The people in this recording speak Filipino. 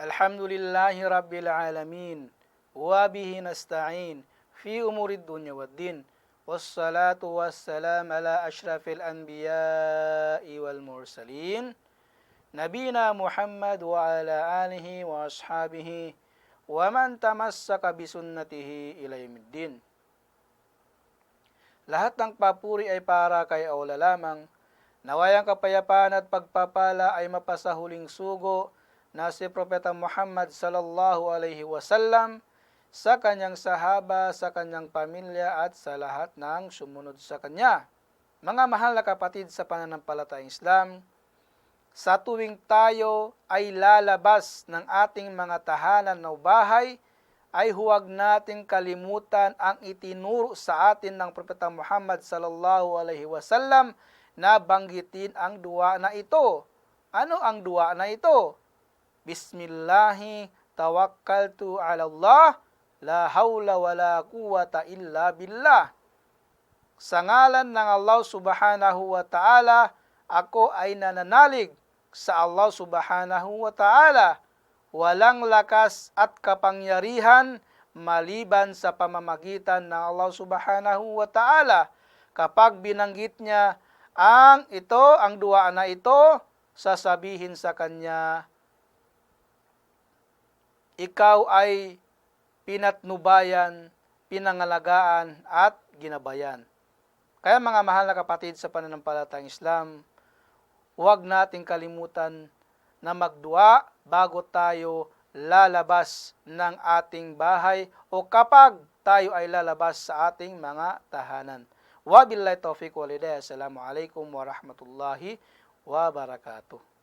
الحمد لله رب العالمين وبه نستعين في أمور الدنيا والدين والصلاة والسلام على أشرف الأنبياء والمرسلين نبينا محمد وعلى آله وأصحابه ومن تمسك بسنته إلى يوم الدين Lahat ng papuri ay para kay Allah lamang. Nawayang kapayapaan at pagpapala ay mapasahuling sugo na si Propeta Muhammad sallallahu alaihi wasallam sa kanyang sahaba, sa kanyang pamilya at sa lahat ng sumunod sa kanya. Mga mahal na kapatid sa pananampalatayang Islam, sa tuwing tayo ay lalabas ng ating mga tahanan o bahay, ay huwag nating kalimutan ang itinuro sa atin ng Propeta Muhammad sallallahu alaihi wasallam na banggitin ang dua na ito. Ano ang dua na ito? Bismillahi tawakkaltu ala Allah la hawla wala quwata illa billah. Sa ngalan ng Allah subhanahu wa ta'ala, ako ay nananalig sa Allah subhanahu wa ta'ala walang lakas at kapangyarihan maliban sa pamamagitan ng Allah Subhanahu wa Ta'ala. Kapag binanggit niya ang ito, ang dua na ito, sasabihin sa kanya, ikaw ay pinatnubayan, pinangalagaan at ginabayan. Kaya mga mahal na kapatid sa pananampalatayang Islam, huwag nating kalimutan na magdua bago tayo lalabas ng ating bahay o kapag tayo ay lalabas sa ating mga tahanan. Wabillahi taufiq walidaya. Assalamualaikum warahmatullahi wabarakatuh.